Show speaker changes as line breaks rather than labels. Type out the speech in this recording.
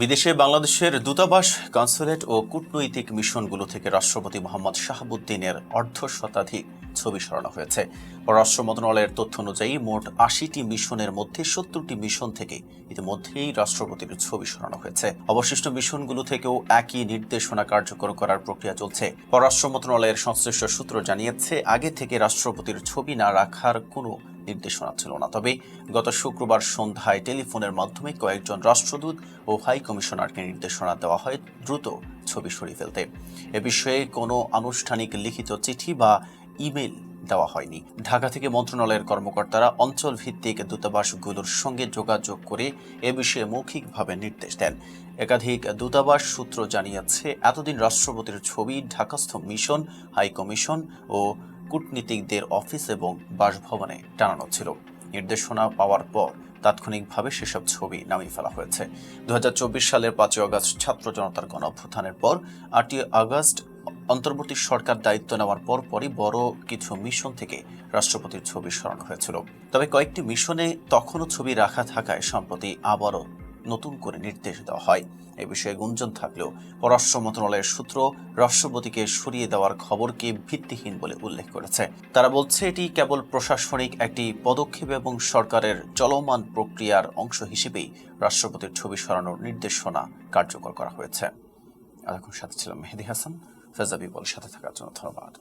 বিদেশে বাংলাদেশের দূতাবাস, কনসুলেট ও কূটনৈতিক মিশনগুলো থেকে রাষ্ট্রপতি মোহাম্মদ শাহাবুদ্দিনের অর্ধ শতাধিক ছবি সরানো হয়েছে। পররাষ্ট্র মন্ত্রণালয়ের তথ্য অনুযায়ী মোট আশিটি মিশনের মধ্যে সত্তরটি মিশন থেকে ইতিমধ্যেই রাষ্ট্রপতির ছবি সরানো হয়েছে। অবশিষ্ট মিশনগুলো থেকেও একই নির্দেশনা কার্যকর করার প্রক্রিয়া চলছে। পররাষ্ট্র মন্ত্রণালয়ের সংশ্লিষ্ট সূত্র জানিয়েছে, আগে থেকে রাষ্ট্রপতির ছবি না রাখার কোনো নির্দেশনা ছিল না। তবে গত শুক্রবার সন্ধ্যায় টেলিফোনের মাধ্যমে কয়েকজন রাষ্ট্রদূত ও হাই কমিশনারকে নির্দেশনা দেওয়া হয় দ্রুত ছবি সরিয়ে ফেলতে। এ বিষয়ে কোনো আনুষ্ঠানিক লিখিত চিঠি বা ইমেল দেওয়া হয়নি। ঢাকা থেকে মন্ত্রণালয়ের কর্মকর্তারা অঞ্চল ভিত্তিক দূতাবাসগুলোর সঙ্গে যোগাযোগ করে এ বিষয়ে মৌখিকভাবে নির্দেশ দেন। একাধিক দূতাবাস সূত্র জানিয়েছে, এতদিন রাষ্ট্রপতির ছবি, ঢাকাস্থ মিশন, হাই কমিশন ও কূটনীতিকদের অফিস এবং বাসভবনে টানানো ছিল। নির্দেশনা পাওয়ার পর তাৎক্ষণিকভাবে সেসব ছবি নামিয়ে ফেলা হয়েছে। দু হাজার চব্বিশ সালের পাঁচই আগস্ট ছাত্র জনতার গণ অভ্যুত্থানের পর আটই আগস্ট অন্তর্বর্তী সরকার দায়িত্ব নেওয়ার পর পরই বড় কিছু মিশন থেকে রাষ্ট্রপতির ছবি সরানো হয়েছিল। তবে কয়েকটি মিশনে তখনও ছবি রাখা থাকায় সম্প্রতি আবারও নতুন করে নির্দেশ দেওয়া হয়। এ বিষয়ে গুঞ্জন থাকলেও পররাষ্ট্র মন্ত্রণালয়ের সূত্র রাষ্ট্রপতিকে সরিয়ে দেওয়ার খবরকে ভিত্তিহীন বলে উল্লেখ করেছে। তারা বলছে, এটি কেবল প্রশাসনিক একটি পদক্ষেপ এবং সরকারের চলমান প্রক্রিয়ার অংশ হিসেবেই রাষ্ট্রপতির ছবি সরানোর নির্দেশনা কার্যকর করা হয়েছে। এতক্ষণ সাথে ছিলাম মেহেদি হাসান। ফেজাবি বল সাথে থাকার জন্য ধন্যবাদ।